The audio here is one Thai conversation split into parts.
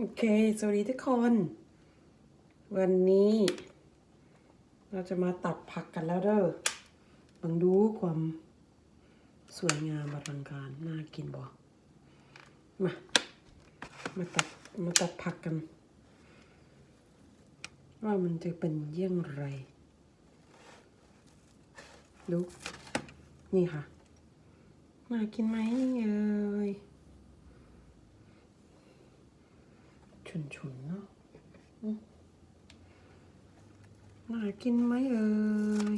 โอเค สวัสดีทุกคน วันนี้ เราจะมาตัดผักกันแล้วเด้อบังดูความสวยงามอลังการ น่ากินบ่มา มาตัด มาตัดผักกัน ว่ามันจะเป็นเยี่ยงไร ดู นี่ค่ะ น่ากินไหมเอ่ย ฉุนๆเนาะมน่ากินไหมเอ่ย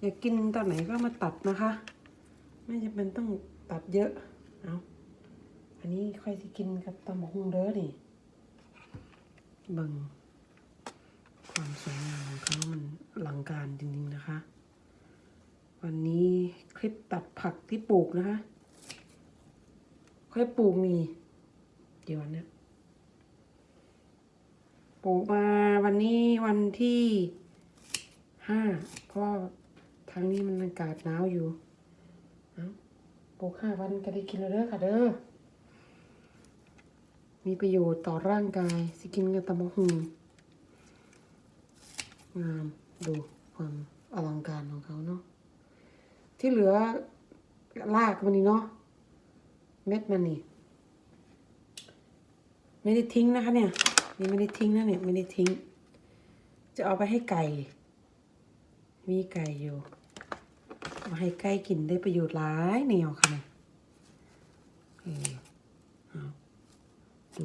อยากกินตอนไหนก็มาตัดนะคะ ไม่จำเป็นต้องตัดเยอะ เอาอันนี้ค่อยสิกินกับตำบักหุ่งเด้อนี่บิ่งความสวยงามของเขามันอลังการจริงๆนะคะ วันนี้คลิปตัดผักที่ปลูกนะคะ ค่อยปลูกมีกี่วันเนี่ย ปลูกมาวันนี้วันที่ห้าเพราะทางนี้มันอากาศหนาวอยู่ปลูกห้าวันก็ได้กินแล้วเด้อค่ะเด้อมีประโยชน์ต่อร่างกาย สิกินกับตำมะฮุงงามดูความอลังการของเขาเนาะที่เหลือลากมันนี่เนาะเม็ดมันนี่ ไม่ได้ทิ้งนะคะเนี่ย นี่ไม่ได้ทิ้งนะเนี่ยไม่ได้ทิ้ง จะเอาไปให้ไก่ มีไก่อยู่เอาให้ไก่กินได้ประโยชน์หลายแนวค่ะเนี่ยเออเอาดู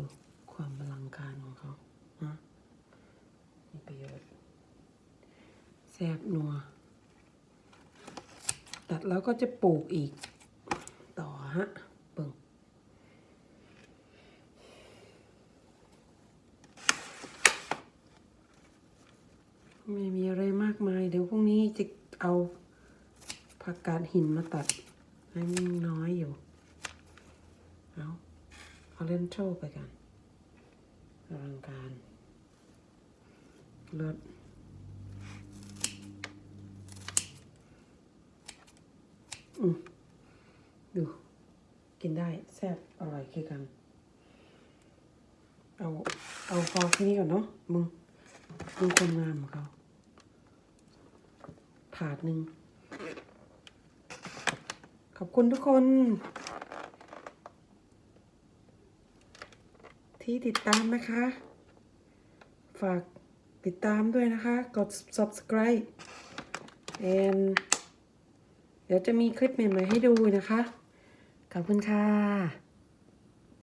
ความอลังการของเขานะมีประโยชน์แซ่บนัวตัดแล้วก็จะปลูกอีกต่อฮะเบิ่ง ไม่มีอะไรมากมาย เดี๋ยวพรุ่งนี้จะเอาผักกาดหินมาตัดให้มันน้อยอยู่ เอาเอาเลนโชไปกันอลังการเลิศอืมดู กินได้ แซ่บอร่อยคือกัน เอา เอาพอแค่นี้ก่อนเนาะมึง ดูความงามของเขา ถาดหนึ่ง ขอบคุณทุกคน ที่ติดตามนะคะ ฝากติดตามด้วยนะคะ กด subscribe and เดี๋ยวจะมีคลิปใหม่ๆให้ดูนะคะ ขอบคุณค่ะ